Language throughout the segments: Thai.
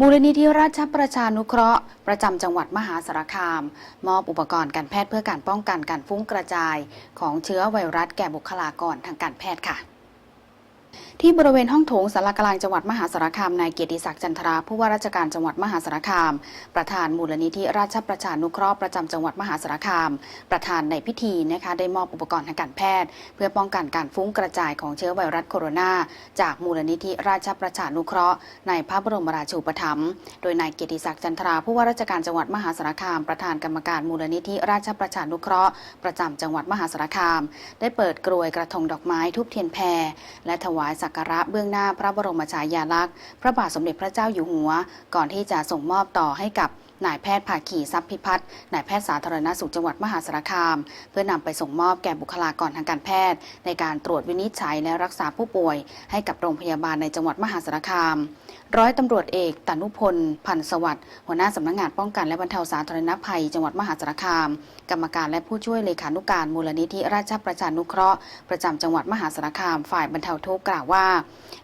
มูลนิธิราชประชานุเคราะห์ ประจำจังหวัดมหาสารคาม มอบอุปกรณ์การแพทย์เพื่อการป้องกันการฟุ้งกระจาย ของเชื้อไวรัสแก่บุคลากรทางการแพทย์ค่ะ ที่บริเวณห้องโถงสารกลางจังหวัดมหาสารคามนายเกียรติศักดิ์จันทราผู้ว่าราชการจังหวัดมหาสารคาม ประธานมูลนิธิราชประชานุเคราะห์ประจำจังหวัดมหาสารคาม ประธานในพิธีนะคะได้มอบอุปกรณ์ทางการแพทย์ เพื่อป้องกันการฟุ้งกระจายของเชื้อไวรัสโคโรนา จากมูลนิธิราชประชานุเคราะห์ในพระบรมราชูปถัมภ์โดยนายเกียรติศักดิ์จันทราผู้ว่าราชการจังหวัดมหาสารคาม ประธานกรรมการมูลนิธิราชประชานุเคราะห์ประจำจังหวัดมหาสารคาม ได้เปิดกรวยกระทงดอกไม้ทุบเทียนแพรและถวายสักการะเบื้องหน้าพระบรมฉายาลักษณ์ พระบาทสมเด็จพระเจ้าอยู่หัว ก่อนที่จะส่งมอบต่อให้กับ นายแพทย์ภาคีทรัพย์พิพัฒน์นายแพทย์สาธารณสุขจังหวัดมหาสารคาม เพื่อนำไปส่งมอบแก่บุคลากรทางการแพทย์ ในการตรวจวินิจฉัยและรักษาผู้ป่วย ให้กับโรงพยาบาลในจังหวัดมหาสารคาม ร้อยตำรวจเอกตนุพล พันธสวัสดิ์หัวหน้าสำนักงานป้องกันและบรรเทาสาธารณภัย จังหวัดมหาสารคาม กรรมการและผู้ช่วยเลขานุการมูลนิธิราชประชานุเคราะห์ประจำจังหวัดมหาสารคาม ฝ่ายบรรเทาทุกข์กล่าวว่า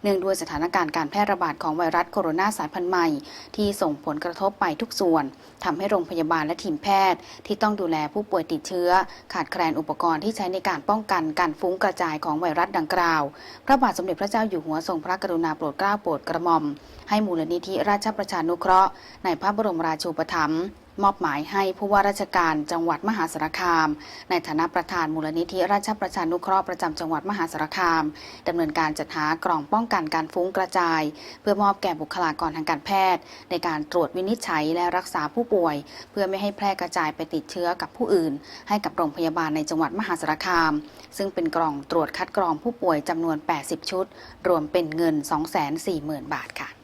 เนื่องด้วยสถานการณ์การแพร่ระบาดของไวรัสโคโรนาสายพันธุ์ใหม่ ที่ส่งผลกระทบไปทุกส่วนทำให้โรงพยาบาลและทีมแพทย์ ที่ต้องดูแลผู้ป่วยติดเชื้อ ขาดแคลนอุปกรณ์ที่ใช้ในการป้องกันการฟุ้งกระจายของไวรัสดังกล่าว พระบาทสมเด็จพระเจ้าอยู่หัวทรงพระกรุณาโปรดเกล้าโปรดกระหม่อม ให้มูลนิธิราชประชานุเคราะห์ในพระบรมราชูปถัมภ์มอบหมายให้ผู้ว่าราชการจังหวัดมหาสารคาม ในฐานะประธานมูลนิธิราชประชานุเคราะห์ประจำจังหวัดมหาสารคามดำเนินการจัดหากล่องป้องกันการฟุ้งกระจาย เพื่อมอบแก่บุคลากรทางการแพทย์ ในการตรวจวินิจฉัยและรักษาผู้ป่วย เพื่อไม่ให้แพร่กระจายไปติดเชื้อกับผู้อื่น ให้กับโรงพยาบาลในจังหวัดมหาสารคาม ซึ่งเป็นกล่องตรวจคัดกรองผู้ป่วยจำนวน 80 ชุด รวมเป็นเงิน 240,000 บาทค่ะ